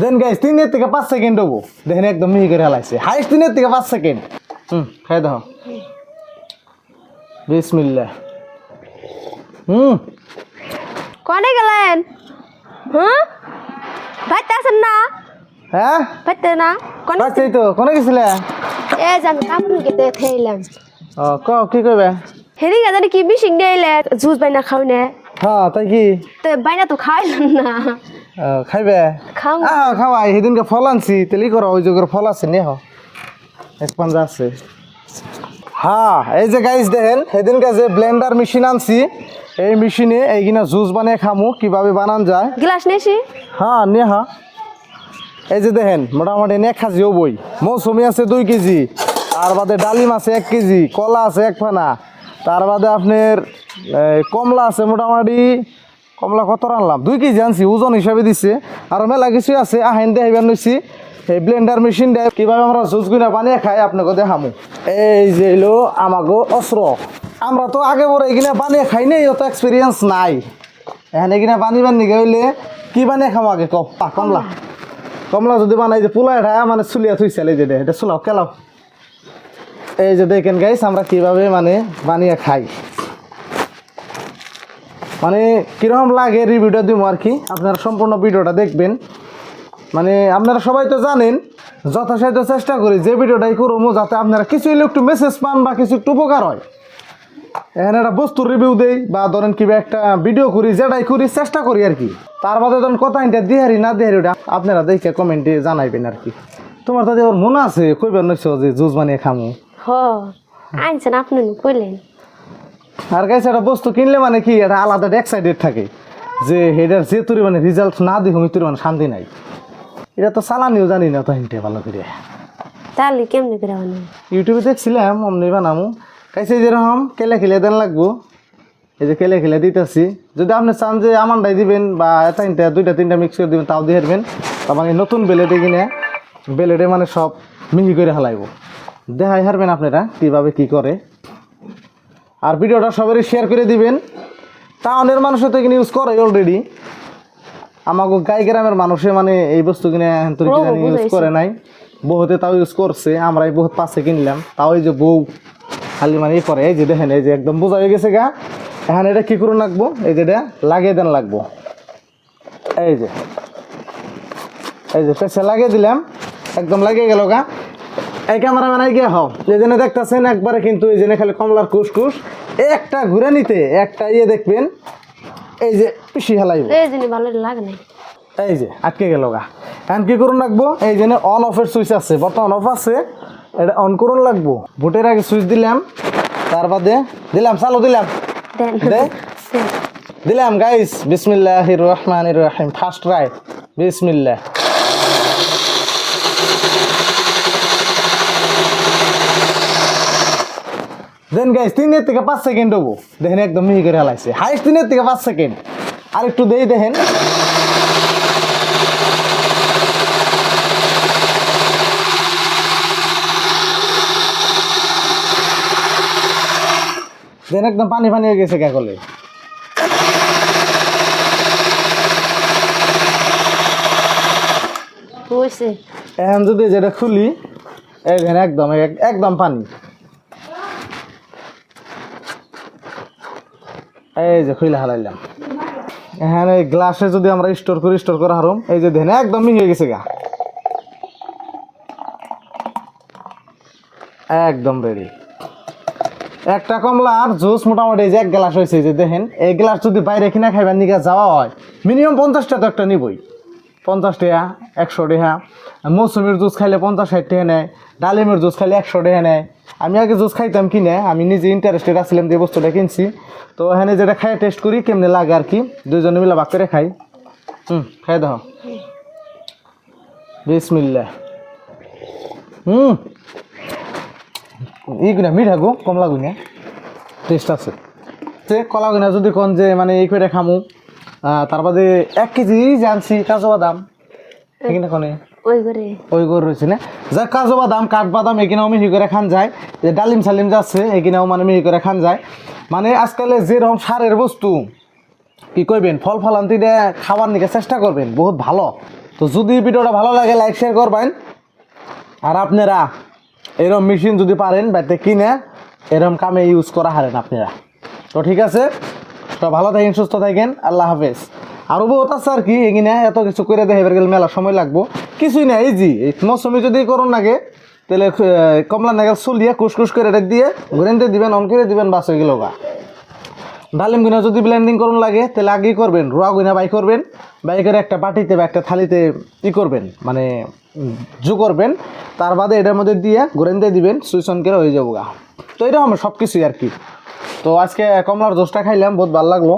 দেন guys তিনের থেকে পাঁচ সেকেন্ড হব। দেখেন একদম মিহি করে হালাইছে। হাইস্ট তিনের থেকে পাঁচ সেকেন্ড হুম খাই দাও। বিসমিল্লাহ। হুম। কনে গেলেন? হ্যাঁ ভাইতে আছেন না? হ্যাঁ? ভাইতে না? কনে পাচ্ছি তো কোনে গেছিলে? এ আমি কাপড় কেটে থেইলাম ও ক কি কইবে? হেরি জানি কি বিশিং দেইলে জুস বাইনা খাও নে? হ্যাঁ তাই কি? তো বাইনা তো খাইলেন না। খাইবে? আহ খাওয়াই সেদিনকে ফল আনছি তেলি করো ওই যোগের ফল আছে হো এক পাঞ্জা আছে। হ্যাঁ এই যে গাইস দেখেন সেদিনকে যে ব্লেন্ডার মেশিন আনছি এই মেশিনে এইখানে জুস বানিয়ে খামু কীভাবে বানান যায়। গ্লাস নেছি হ্যাঁ নিয়ে এই যে দেখেন মোটামুটি এক খাজিও বই। মৌসুমি আছে দুই কেজি তার বাদে ডালিম আছে এক কেজি কলা আছে এক ফানা তার বাদে আপনার কমলা আছে মোটামুটি কমলা কত আনলাম? দুই কেজি আনছি, ওজন হিসাবে দিছে। আর মেলা কিছু আছে, আহেন দেখাইবার নইছি এই ব্লেন্ডার মেশিন দেয় কীভাবে আমরা জুস গুনা বানিয়ে খাই, আপনাকে দেখামু। এই যে এলো আমাকে অস্ত্র। আমরা তো আগে বড় এখানে বানিয়ে খাই নাই, অত এক্সপিরিয়েন্স নাই। এখানে এখানে বানিবার নিগে হইলে কি বানিয়ে খামো আগে কপ কমলা। কমলা যদি বানাই যে পোলা এটা মানে চুলিয়া থুইছিল এই যে এটা চুলাও কেলাও। এই যে দেখেন গাইস আমরা কীভাবে মানে বানিয়ে খাই। মানে কীরকম লাগে রিভিউটা দিব আর কি? আপনারা সম্পূর্ণ ভিডিওটা দেখবেন। মানে আপনারা সবাই তো জানেন, যথাসাধ্য চেষ্টা করি যে ভিডিওটাই করব যাতে আপনারা কিছু হইলে একটু মেসেজ পান বা কিছু একটু উপকার হয়। এখানে একটা বস্তুর রিভিউ দেই বা ধরেন কিবা একটা ভিডিও করি, যেটাই করি, চেষ্টা করি আর কি। তার বাদে ধরেন কথা এটা দিহারি না দিহারি ওটা আপনারা দেখে কমেন্টে জানাইবেন আর কি। তোমার তাদের ওর মনে আছে? কইবার নইছো যে জুস বানিয়ে খামু? হ, আনছেন, আপনি কইলেন। আর গাইছে একটা বস্তু কিনলে মানে কি এটা আলাদা এক্সাইটেড থাকে। যে এটার যে তুরি মানে রেজাল্ট না দিই হুমি তুরি মানে শান্তি নাই। এটা তো চালানিও জানি না তো হিনটে ভালো করে। তাহলে কেমনি করে বানান ইউটিউবে দেখছিলাম অমনি বানামু। কাইছে যেরকম কেলে খেলে দেন লাগবো। এই যে কেলে খেলে দিতেছি। যদি আপনি চান যে আমানটাই দিবেন বা তিনটা দুইটা তিনটা মিক্স করে দিবেন তাও দিয়ে হারবেন তার মানে নতুন বেলেটে কিনে বেলেটে মানে সব মিহি করে হালাইব। দেখাই হারবেন আপনারা কীভাবে কি করে। আর ভিডিওটা সবারই শেয়ার করে দিবেন। টাউনের মানুষও তো এখানে ইউজ করে অলরেডি আমাকে গাই গ্রামের মানুষে মানে এই বস্তু কিনে ইউজ করে নাই। বহুতে তাও ইউজ করছে আমরাই বহুত পাশে কিনলাম। তাও এই যে বউ খালি মানে করে এই যে দেখেন এই যে একদম বোঝা হয়ে গেছে গা। এখন এটা কি করুন লাগবো? এই যে এটা লাগিয়ে দেন লাগবো। এই যে এই যে পেছে লাগিয়ে দিলাম। একদম লাগিয়ে গেল গা। এই ক্যামেরা মানে গিয়ে হও। যে জন্য দেখতেছেন একবারে কিন্তু এই জন্য খালি কমলার কুসকুস। একটা ঘুরে নিতে একটা ইয়ে দেখবেন এই যে পিসি হেলাইব। এই জিনিস ভালো লাগে নাই। এই যে আটকে গেল গা। এখন কি করুন লাগবো? এই জন্য অন অফের সুইচ আছে। বর্তমান অফ আছে এটা অন করুন লাগবো। ভোটের আগে সুইচ দিলাম তার বাদে দিলাম চালু দিলাম। দিলাম গাইস বিসমিল্লাহ রহমান রহিম ফার্স্ট ট্রাই বিসমিল্লাহ। দেন গাইস তিনের থেকে পাঁচ সেকেন্ড হব। দেখেন একদম মিহি করে হালাইছে। হাইস্ট তিনের থেকে পাঁচ সেকেন্ড আর একটু দেই দেখেন। দেন একদম পানি পানি হয়ে গেছে কাকলে এখন যদি যেটা খুলি এই দেখেন একদম এক- একদম পানি। এই যে খুলে হালাইলাম। এখানে গ্লাসে যদি আমরা স্টোর করি, স্টোর করা হারম। এই যে দেখেন, একদম মিহি হয়ে গেছে গা। একদম রেডি একটা কমলার জুস মোটামুটি যে এক গ্লাস হয়েছে যে দেখেন। এই গ্লাস যদি বাইরে কিনা খাইবার নিকা যাওয়া হয় মিনিমাম পঞ্চাশটা তো একটা নিবই। পঞ্চাশ টাকা একশো টাকা মৌসুমির জুস খাইলে পঞ্চাশ ষাট টাকা নেয়, ডালিমের জুস খাইলে একশো টাকা নেয়। আমি আগে জুস খাইতাম কিনে, আমি নিজে ইন্টারেস্টেড আসছিলাম যে বস্তুটা কিনছি। তো এখানে যেটা খাই টেস্ট করি, কেমনে লাগে আর কি, দুইজনে মিলে ভাগ করে খাই। হুম খাই দাও। বিসমিল্লা হুম। ই গুনা মিঠা গো, কমলা গুনা। টেস্ট আছে। যে কলা যদি কোন যে মানে এই করে খামু। তার বাদে এক কেজি জানছি কাজু বাদাম। এখানে কোনে? ওই করে ওই করে রয়েছে না? যা কাজু বাদাম কাঠবাদাম এখানেও মিহি করে খান যায়। যে ডালিম সালিম যাচ্ছে এখানেও মানে মিহি করে খান যায়। মানে আজকালে যেরকম সারের বস্তু কি কইবেন ফল ফলান্তি দিয়ে খাবার নিকে চেষ্টা করবেন বহুত ভালো। তো যদি ভিডিওটা ভালো লাগে লাইক শেয়ার করবেন। আর আপনারা এরকম মেশিন যদি পারেন বাড়িতে কিনে এরকম কামে ইউজ করা হারেন আপনারা। তো ঠিক আছে? তো ভালো থাকেন, সুস্থ থাকেন, আল্লাহ হাফেজ। আরও বহুত আছে আর কি, এগিনে এত কিছু করে দেখে গেলে মেলা সময় লাগবো। কিছুই না ইজি এই মৌসুমি যদি করুন নাগে তাহলে কমলা নাগাল চলিয়ে কুসকুস করে এটা দিয়ে ঘুরেনতে দিবেন, অন করে দিবেন, বাস হয়ে গেল গা। ডালিম গুনা যদি ব্লেন্ডিং করুন লাগে, তাহলে আগেই করবেন, রোয়া গুনা বাই করবেন, বাই করে একটা বাটিতে বা একটা থালিতে ই করবেন মানে জু করবেন, তার বাদে এটার মধ্যে দিয়ে ঘুরেন দিবেন, সুইচ অন করে হয়ে যাব গা। তো এরকম সব কিছুই আর কি। তো আজকে কমলার দোষটা খাইলাম বহুত ভালো লাগল।